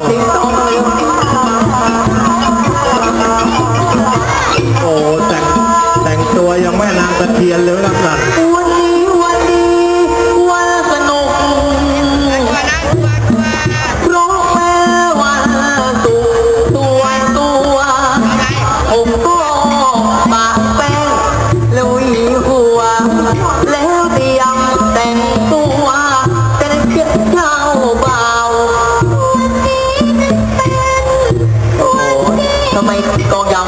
โอ้แต่งแต่งตัวยังแม่นางตะเคียนเลยนะครั 我们一起高扬